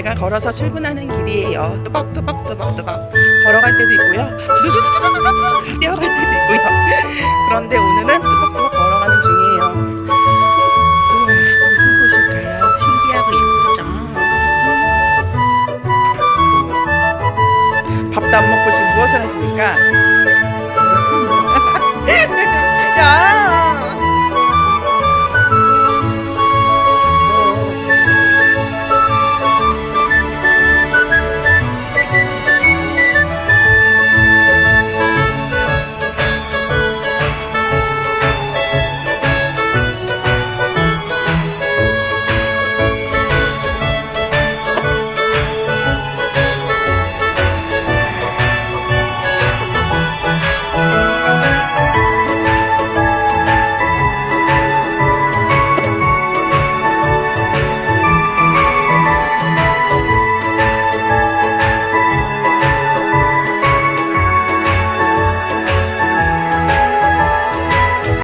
내가 걸어서 출근하는 길이에요. 뚜벅뚜벅 뚜벅뚜벅 걸어갈 때도 있고요. 두두두두두두두 뛰어갈 때도 있고요. 그런데 오늘은 뚜벅뚜벅 걸어가는 중이에요. 우와, 무슨 곳일까요? 신기하고 예쁘죠? 밥도 안 먹고 지금 무엇을 하십니까?